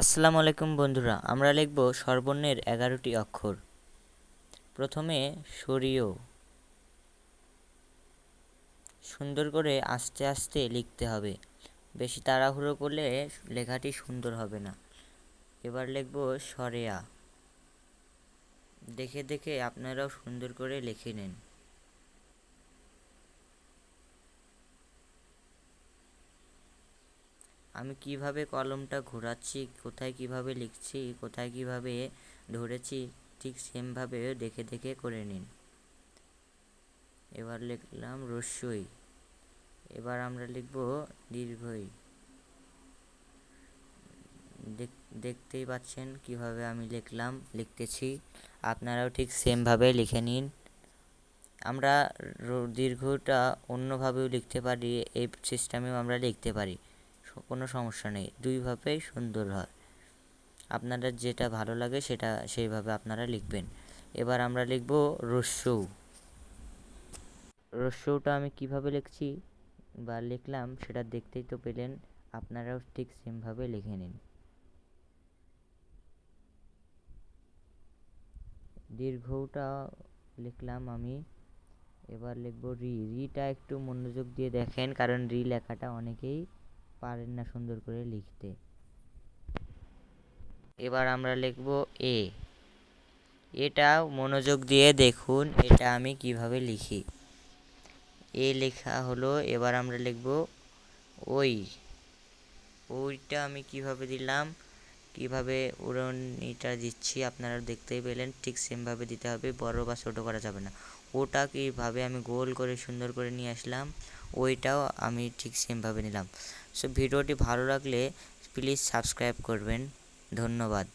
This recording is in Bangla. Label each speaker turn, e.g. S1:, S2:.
S1: আসসালামু আলাইকুম বন্ধুরা, আমরা লিখব স্বরবর্ণের এগারোটি অক্ষর। প্রথমে সরিয়। সুন্দর করে আস্তে আস্তে লিখতে হবে। বেশি তাড়াহুড়ো করলে লেখাটি সুন্দর হবে না। এবার লিখব সরেয়া। দেখে দেখে আপনারাও সুন্দর করে লিখে নিন। আমি কীভাবে কলমটা ঘোরাচ্ছি, কোথায় কীভাবে লিখছি, কোথায় কীভাবে ধরেছি, ঠিক সেমভাবে দেখে দেখে করে নিন। এবার লিখলাম রস্যই। এবার আমরা লিখব দীর্ঘই। দেখতেই পাচ্ছেন কীভাবে আমি লিখলাম, লিখতেছি। আপনারাও ঠিক সেমভাবে লিখে নিন। আমরা দীর্ঘটা অন্যভাবেও লিখতে পারি, এই সিস্টেমেও আমরা লিখতে পারি। কোনো সমস্যা নেই। দুইভাবেই সুন্দর হয়। আপনারা যেটা ভালো লাগে সেটা সেইভাবে আপনারা লিখবেন। এবার আমরা লিখব রস্যৌ। রস্যৌটা আমি কীভাবে লিখছি বা লিখলাম সেটা দেখতেই তো পেলেন, আপনারাও ঠিক সেমভাবে লিখে নিন। দীর্ঘটা লিখলাম আমি। এবার লিখব রি। রিটা একটু মনোযোগ দিয়ে দেখেন, কারণ রি লেখাটা অনেকেই পারেন না সুন্দর করে লিখতে। এবার আমরা লিখব এ এটা মনোযোগ দিয়ে দেখুন, এটা আমি কীভাবে লিখি। এ লেখা হলো, এবার আমরা লিখব ওই। ওইটা আমি কীভাবে দিলাম, কীভাবে উড়নটা দিচ্ছি, আপনারা দেখতেই পেলেন, ঠিক সেমভাবে দিতে হবে, বড় বা ছোটো করা যাবে না। ওটা কীভাবে আমি গোল করে সুন্দর করে নিয়ে আসলাম ওইটাও আমি ঠিক সেমভাবে নিলাম। সো ভিডিওটি ভালো লাগলে প্লিজ সাবস্ক্রাইব করবেন। ধন্যবাদ।